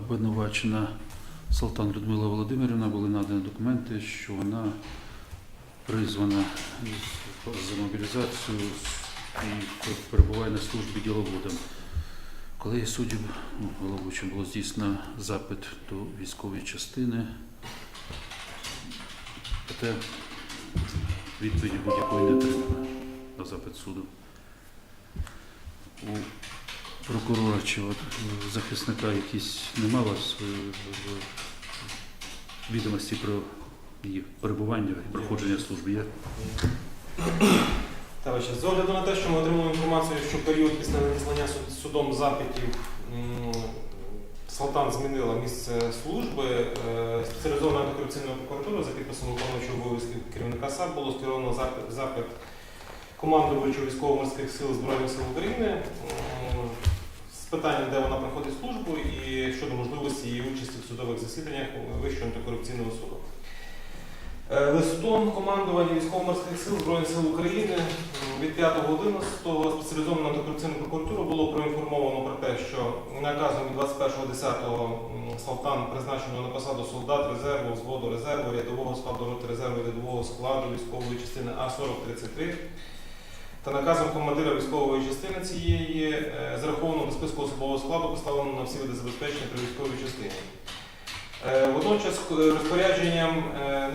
обвинувачена Салтан Людмила Володимирівна були надані документи, що вона призвана за мобілізацію і перебуває на службі діловодом. Коли суддів ну, головуючим було здійснено запит до військової частини, проте відповіді будь-якої не отримали на запит суду. Прокурора чи от, е, захисника якісь нема у вас відомості про її перебування і проходження служби є? Товариші, з огляду на те, що ми отримали інформацію, що період після надіслання судом запитів Салтан змінила місце служби, е, спеціалізована антикорупційна прокуратура за підписом виконуючого обов'язків керівника САП було скеровано запит командувачу військово-морських сил Збройних сил України з питанням, де вона проходить службу, і щодо можливості її участі в судових засіданнях Вищого антикорупційного суду. Е, Листом командування військово-морських сил Збройних сил України від 5.11 спеціалізована антикорупційна прокуратура було проінформовано про те, що наказом від 21.10 Салтан призначено на посаду солдат резерву, взводу резерву, рядового складу роти резерву, рядового складу військової частини А4033 та наказом командира військової частини цієї е, зараховано до списку особового складу, поставлено на всі види забезпечення при військовій частині. Е, Водночас е, розпорядженням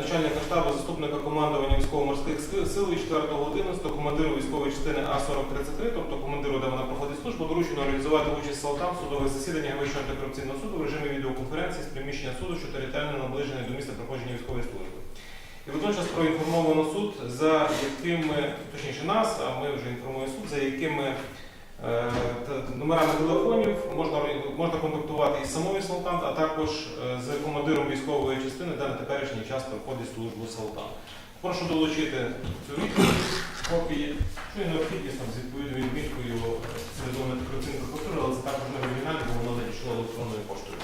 начальника штабу заступника командування військово-морських сил від 4.11 командиру військової частини А4033, тобто командиру, де вона проходить службу, доручено організувати участь Салтан в судових засіданнях Вищого антикорупційного суду в режимі відеоконференції з приміщення суду, що територіально наближене до місця проходження військової служби. І водночас проінформовано суд, за якими, точніше нас, а ми вже інформуємо суд, за якими Е, Номерами телефонів можна, можна контактувати із самою Салтан, а також е, з командиром військової частини, де на теперішній час проходить службу Салтан. Прошу долучити цю відповідь копії, що є необхідність там, з відповідною відміткою спеціалізованої антикорупційної прокуратури, але це також не оригінально, бо воно надійшло електронною поштою.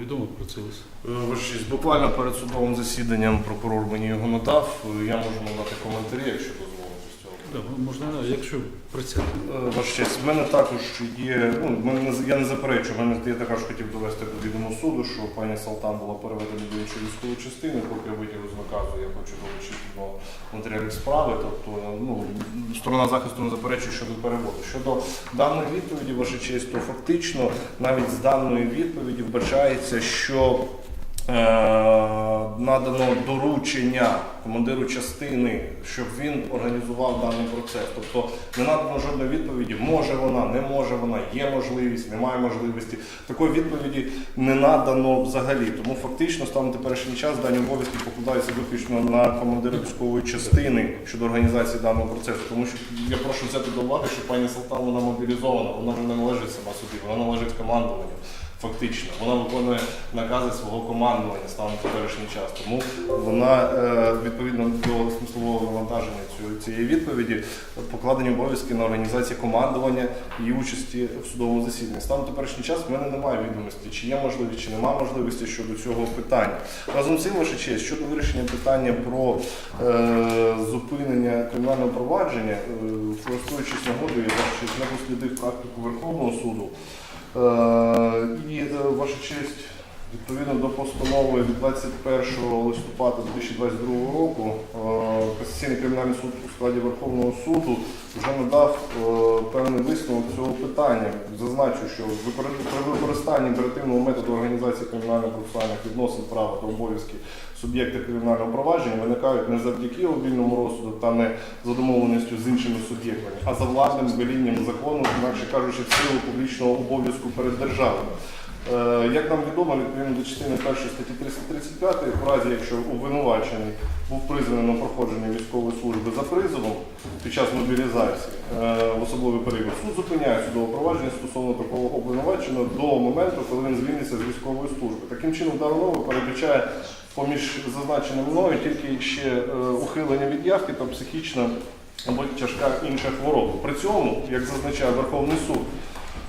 Відомо про це? Е, Ваша честь, буквально перед судовим засіданням прокурор мені його надав. Е, Я можу надати коментарі, якщо дозволите з цього. Да, можна, якщо присядете. Е, Ваша честь, в мене також є. Ну, мене не- я не заперечую, мене я також хотів довести до відому суду, що пані Салтан була переведена до іншої військової частини. Поки витягу з наказу я хочу долучити до матеріалів справи. Тобто, ну сторона захисту не заперечує щодо переводу. Щодо даної відповіді, ваша честь, то фактично навіть з даної відповіді вбачається, що е, надано доручення командиру частини, щоб він організував даний процес. Тобто не надано жодної відповіді, може вона, не може вона, є можливість, немає можливості. Такої відповіді не надано взагалі. Тому фактично станом теперішній час дані обов'язки покладаються виключно на командира військової частини щодо організації даного процесу. Тому що я прошу взяти до уваги, що пані Салтан вона мобілізована, вона вже не належить сама собі, вона належить командуванню. Фактично, вона виконує накази свого командування станом теперішній час. Тому вона е, відповідно до смислового навантаження цієї відповіді покладені обов'язки на організацію командування і участі в судовому засіданні. Станом теперішній час в мене немає відомості, чи є можливість, чи немає можливості щодо цього питання. Разом з цим, ваша честь, щодо вирішення питання про е, зупинення кримінального провадження, е, користуючись нагодою, я не дослідив практику Верховного суду. І е, ваша честь, відповідно до постанови від 21 листопада 2022 року, е, Касаційний кримінальний суд у складі Верховного суду вже надав е, певний висновок цього питання. Зазначу, що при використанні оперативного методу організації кримінально-процесуальних відносин права та обов'язків суб'єкта кримінального провадження виникають не завдяки обільному розсуду та не за домовленістю з іншими суб'єктами, а за власним велінням закону, інакше кажучи, в силу публічного обов'язку перед державою. Е, Як нам відомо, відповідно до частини 1 статті 335, в разі якщо обвинувачений був призваний на проходження військової служби за призовом під час мобілізації е, в особливий період, суд зупиняє судове провадження стосовно такого обвинуваченого до моменту, коли він звільниться з військової служби. Таким чином, дана передбачає поміж зазначеним мною тільки ще е, ухилення від явки та психічна або тяжка інша хвороба. При цьому, як зазначає Верховний суд,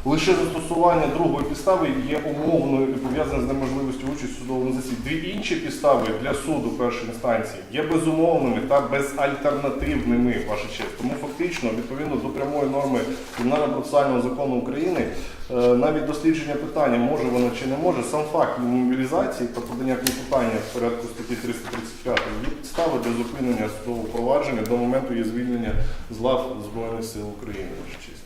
лише застосування другої підстави є умовною і пов'язане з неможливістю участі в судовому засіданні. Дві інші підстави для суду першої інстанції є безумовними та безальтернативними, ваша честь. Тому фактично, відповідно до прямої норми Кримінально-процесуального закону України, е, навіть дослідження питання, може воно чи не може, сам факт мобілізації та подання клопотання в порядку статті 335 є підстави для зупинення судового провадження до моменту її звільнення з лав Збройних сил України, ваша честь.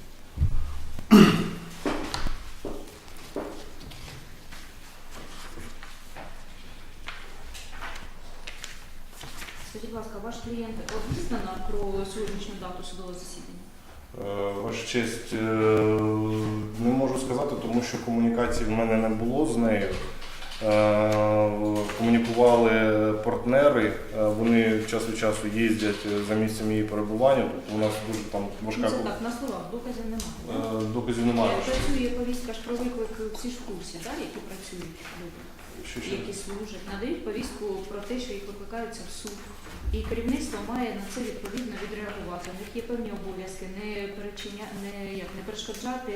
Скажіть, будь ласка, ваш клієнт обізнано про сьогоднішню дату судового засідання? Е, Ваша честь, е, не можу сказати, тому що комунікації в мене не було з нею. Е, Комунікували партнери, е, вони час від часу їздять за місцем її перебування. Тобто у нас дуже там важка Ну, це так, на словах, доказів немає. Е, доказів немає. Е, Працює повістка ж про виклик, всі ж в курсі, так, які працюють люди, Що які служать, надають повістку про те, що їх викликаються в суд. І керівництво має на це відповідно відреагувати. У них є певні обов'язки не перечиня, не як не перешкоджати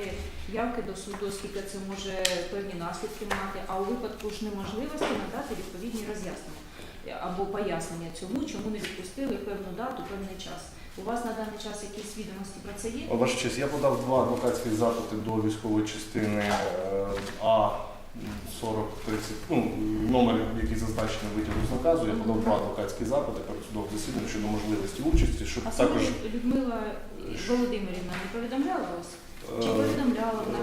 явки до суду, оскільки це може певні наслідки мати. А у випадку ж неможливості надати відповідні роз'яснення або пояснення цьому, чому не відпустили певну дату, певний час. У вас на даний час якісь відомості про це є? Ваша честь, я подав два адвокатських запити до військової частини е, А 4030, ну, номер, який зазначений витягу з наказу. Я подав два адвокатські запити перед судовим засіданням щодо можливості участі, щоб А також Людмила Володимирівна не повідомляла вас? Чи е, повідомляла вона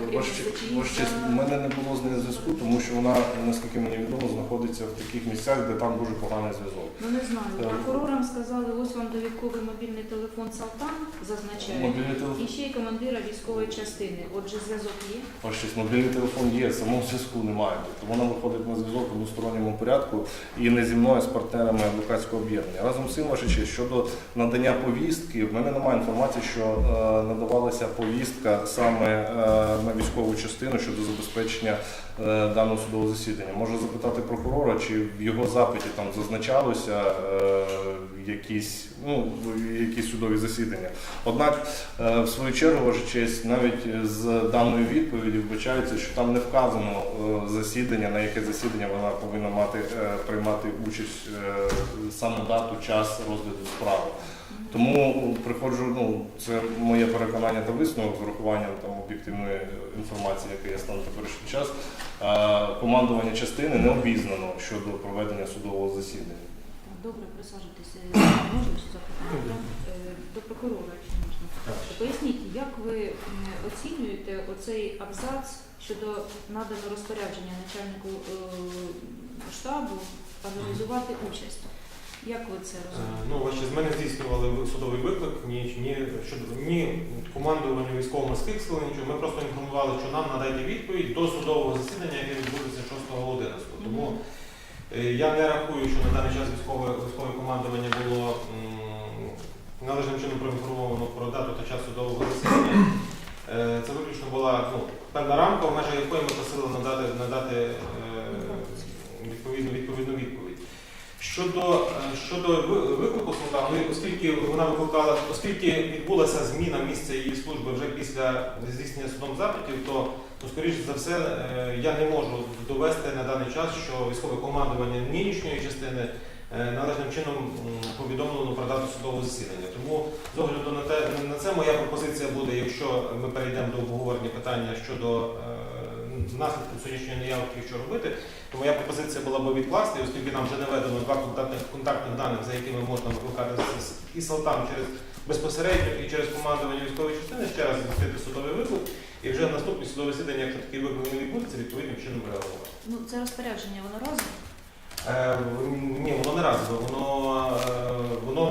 у мене не було з нею зв'язку, тому що вона, наскільки мені відомо, знаходиться в таких місцях, де там дуже поганий зв'язок. Ну не знаю. Е, Прокурорам сказали, ось вам довідковий мобільний телефон Салтан зазначає. Телефон. І ще й командира військової частини. Отже, зв'язок є. Ваш честь, мобільний телефон є, самого зв'язку немає. Тобто вона виходить на зв'язок у двосторонньому порядку і не зі мною, а з партнерами адвокатського об'єднання. Разом з цим, честь, щодо надання повістки, в мене немає інформації, що е, надавалася повістка саме е, на військову частину щодо забезпечення е, даного судового засідання. Можу запитати прокурора, чи в його запиті там зазначалося е, якісь, ну, якісь судові засідання. Однак, в свою чергу, ваша честь, навіть з даної відповіді вбачається, що там не вказано засідання, на яке засідання вона повинна мати приймати участь саме дату, час розгляду справи. Тому приходжу, ну це моє переконання та висновок з урахуванням там об'єктивної інформації, яка є станом теперішній час. Командування частини не обізнано щодо проведення судового засідання. Добре, присаджуйтеся. Можна ще запитання? Е, До прокурора, якщо можна. Поясніть, як ви оцінюєте оцей абзац щодо надано розпорядження начальнику е, штабу організувати участь? Як ви це Е, розумієте? Ну, ваші з мене здійснювали судовий виклик, ні, ні, щодо ні командуванню військово-морських сил, нічого. Ми просто інформували, що нам надайте відповідь до судового засідання, яке відбудеться 6.11. Тому е, я не рахую, що на даний час військове, військове командування було м, належним чином проінформовано про дату та час судового засідання. Е, Це виключно була ну, певна рамка, в межах якої ми просили надати, надати е, відповідну, відповідну відповідь. Щодо, е, щодо ви- виклику ну, оскільки вона викликала, оскільки відбулася зміна місця її служби вже після здійснення судом запитів, то ну, скоріше за все е, я не можу довести на даний час, що військове командування нинішньої частини е, належним чином повідомлено про дату судового засідання. Тому з огляду на те на це моя пропозиція буде, якщо ми перейдемо до обговорення питання щодо наслідків сьогоднішньої неявки, що робити, то моя пропозиція була би відкласти, оскільки нам вже наведено два контактних контактних даних, за якими можна викликати і Салтам через безпосередньо і через командування військової частини, ще раз відкрити судовий виклик, і вже наступне судове засідання, якщо такий виклик не відбудеться, відповідним чином реагувати. Ну, це розпорядження, воно разом? Е, ні, воно не разове, воно, е, воно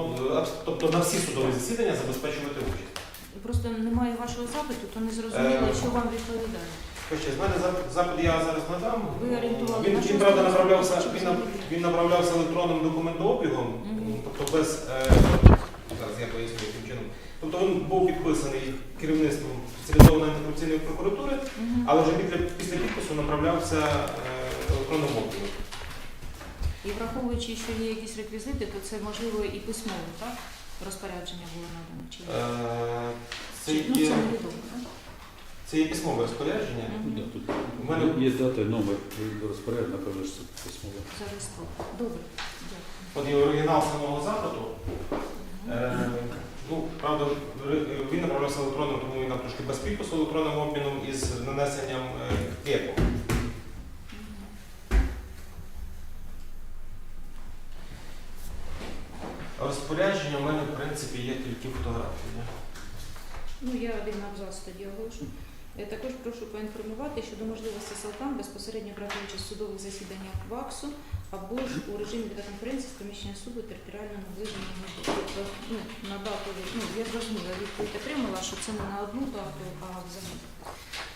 е, тобто на всі судові засідання забезпечувати участь. Просто немає вашого запиту, то не зрозуміло, Е, що вам відповідає. Хоча, з мене зап- запит я зараз надам. Ви орієнтували Він, на він що правда, направлявся, він, нап- він направлявся електронним документообігом, Мгм. тобто без. Е, зараз я поясню, яким чином. Тобто він був підписаний керівництвом спеціалізованої антикорупційної прокуратури, Мгм. але вже після, після підпису направлявся е, електронним обігом. І враховуючи, що є якісь реквізити, то це можливо і письмово, так? Розпорядження було надано чи ні? Е, Це Чи- ну, є, це невідомо, так? Це є письмове розпорядження. Мгм. Да, тут У мене- є дата номер розпорядження, напевно, що це письмово. Зареєстровано. Добре, дякую. От є оригінал самого запиту. Е, ну, правда, він направлявся електронним, тому він там трошки без підпису електронним обміном із нанесенням е, КЕПу. Розпорядження в мене, в принципі, є тільки фотографії. Ну, я один абзац тоді оголошу. Я також прошу поінформувати щодо можливості Салтан безпосередньо брати участь в судових засіданнях ВАКСу або ж у режимі відеоконференції з приміщення суду територіально наближеного. Тобто, ну, на дату, ну, я зрозуміла, відповідь отримала, що це не на одну дату, а взагалі.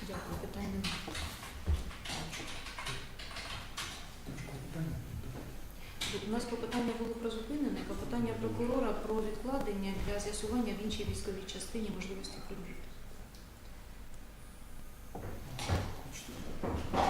Дякую, питань немає. У нас попитання було про зупинене, попитання прокурора про відкладення для з'ясування в іншій військовій частині можливості прибути. Thank you.